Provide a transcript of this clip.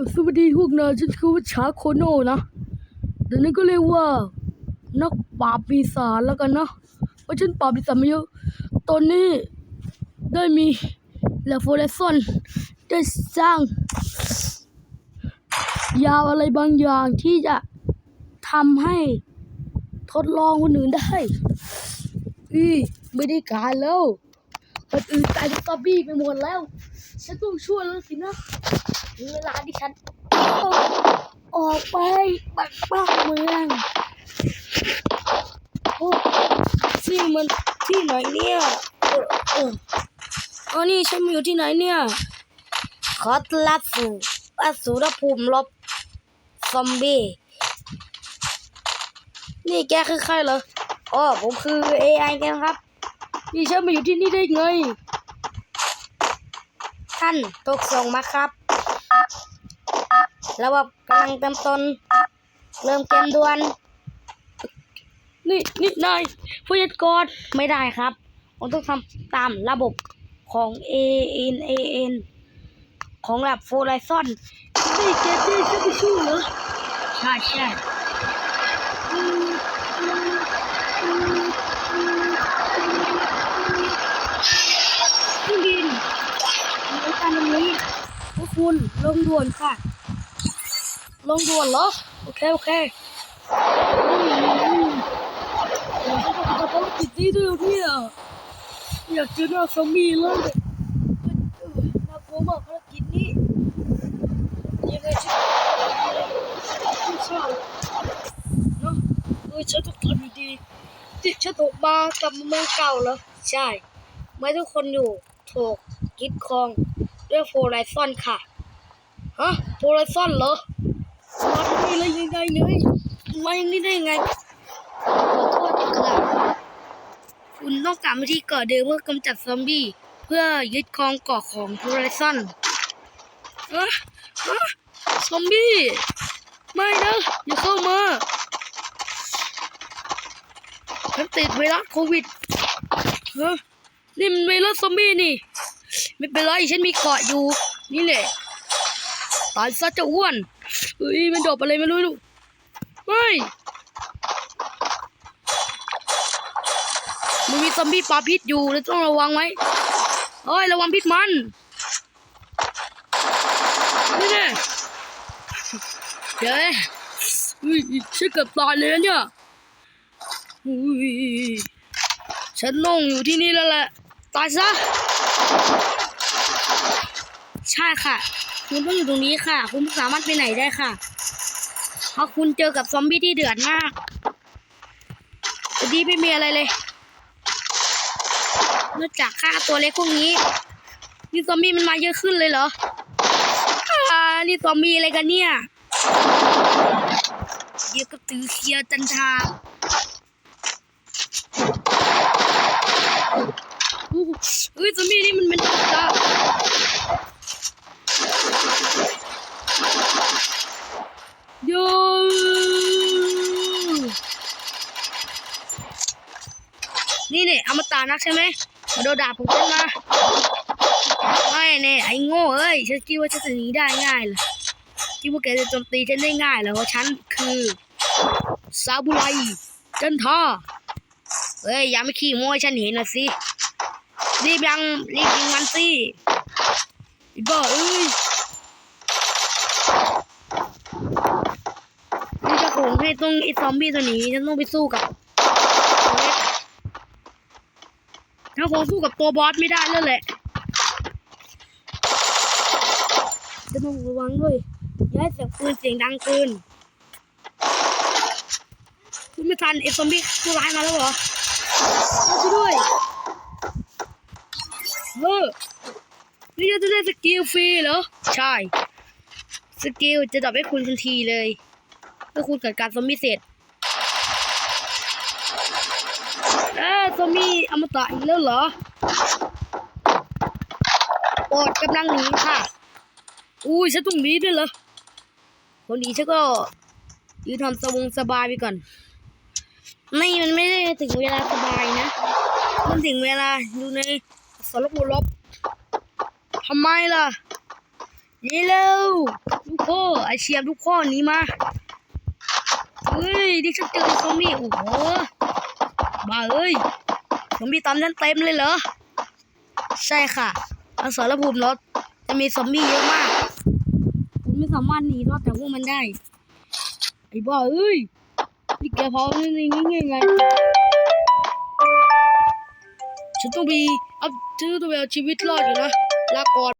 สวัสดีพวกนายฉันคือว่าชาโคโน่นะเดี๋ยวนี้ก็เรียกว่า นักปราบปีศาจแล้วกันนะเพราะฉันปราบปีศาจมาเยอะตอนนี้ได้มีแลโฟเรซอนได้สร้าง ยาอะไรบางอย่างที่จะทำให้ทดลองคนอื่นได้อีไม่ได้การแล้วคนอื่นตายกับซอมบี้ไปหมดแล้ว ฉันต้องช่วยแล้วสินะ ถึงเวลาที่ฉันต้องออกไปปักป้าเมืองโอ้ที่มันที่ไหนเนี่ยเออเอออานี่ฉันมาอยู่ที่ไหนเนี่ย ขอต้อนรับสู่อสูรภูมิลบซอมบี้นี่แกคือใครเหรออ๋อผมคือ AI กันครับ นี่ฉันมาอยู่ที่นี่ได้ไง ท่านถูกส่งมาครับ ระบบกำลังเต็มต้นเริ่มเกมด่วน นี่นี่นายผู้จัดการไม่ได้ครับผมต้องทำตามระบบของ A N A N ของแบบโฟไลซอนนี่แกเจ๊จะไปสู้เหรอใช่ใช่อืมอืมอืมอืมเครื่องบินในการตรงนี้พวกคุณลงด่วนค่ะ ลงด่วนเหรอ โอเค โอเคอืมเดี๋ยวฉันจะทำภารกิจนี้ด้วยเนี่ยอยากเจอหน้าซอมบี้เลยน่ากลัวมากภารกิจนี้ยังไงฉันไม่ทราบเนอะเออฉันต้องทำดีๆที่ฉันถูกมากลับมาเมืองเก่าเหรอใช่ ไม่ทุกคนอยู่ถูกกิดครองด้วยโฟไลซอนค่ะ ฮะโพลาซอนเหรอ มาที่นี่เลยยังไงเลยมาอย่างนี้ได้ยังไงขอโทษครับคุณต้องกลับมาที่เกาะเดิมเพื่อกำจัดซอมบี้ เพื่อยึดครองเกาะของโพลาซอนฮะฮะซอมบี้ ไม่นะอย่าเข้ามาฉันติดไวรัสโควิดฮะนี่มันไวรัสซอมบี้นี่ ไม่เป็นไรฉันมีเกาะอยู่ นี่แหละตายซะจะอ้วน เฮ้ยมันดบอะไรไม่รู้ลูกเฮ้ยมันมีซอมบี้ปลาพิษอยู่เลยต้องระวังไว้เฮ้ยระวังพิษมันนี่แน่เดี๋ยวเฮ้ยฉันเกือบตายเลยเนี่ยอุ้ยฉันน่งอยู่ที่นี่แล้วแหละตายซะ ใช่ค่ะ คุณต้องอยู่ตรงนี้ค่ะ คุณไม่สามารถไปไหนได้ค่ะ เพราะคุณเจอกับซอมบี้ที่เดือดมากดีไม่มีอะไรเลยนอกจากฆ่าตัวเล็กพวกนี้นี่ซอมบี้มันมาเยอะขึ้นเลยเหรออานี่ซอมบี้อะไรกันเนี่ยเดี๋ยวก็ตือเคียจันทาอู้หูเฮ้ยซอมบี้นี่มันเป็นตา ยนี่เนี่ยอมตะนักใช่ไหมมาโดนด่าผมขึ้นมาไม่เนี่ยไอ้โง่เอ้ยฉันคิดว่าฉันจะหนีได้ง่ายเหรอคิดว่าแกจะโจมตีฉันได้ง่ายเหรอเพราะฉันคือซาบุไรจันทาเฮ้ยอย่าไม่ขี้โม้ฉันเห็นน่อยสิรีบยังรีบยิงมันสิไอ้บ้าเอ้ย นี่จะโข งให้ต้องไอ้ซอมบี้ตัวนี้ฉันต้องไปสู้กับถ้าคงสู้กับตัวบอสไม่ได้แล้วแหละจะต้องระวังด้วยอย่าให้เสียงปืนเสียงดังเกินคุณไม่ทันไอ้ซอมบี้ตัวร้ายมาแล้วเหรอช่วยด้วยเออนี่จะได้สกิลฟรีเหรอ ใช่ สกิลจะดรอปให้คุณทันทีเลย เมื่อคุณจัดการซอมบี้เสร็จเอ้ซอมบี้อมตะอีกแล้วเหรอโปรดกำลังหนีค่ะ อุ้ยฉันต้องหนีด้วยเหรอคนหนีฉันก็ยืนทำสวงสบายไปก่อนไม่มันไม่ได้ถึงเวลาสบายนะ มันถึงเวลาอยู่ในสารบุรบทำไมล่ะนี่เร็วทุกคไอเชียมทุกข้อนี้มา เฮ้ยดิฉันเจอซอมบี้โอ้โหบ้าเอ้ยซอมบี้ตามนั้นเต็มเลยเหรอ ใช่ค่ะอาสารภูมิรถจะมีซอมบี้เยอะมากผมไม่สามารถหนีรอดจากพวกมันได้ไอ้บ้าเอ้ยนี่แกพอนี่นี่นี่ไงฉันต้องไปเอาฉันต้องไปเอาชีวิตรอดอยู่นะลาก่อน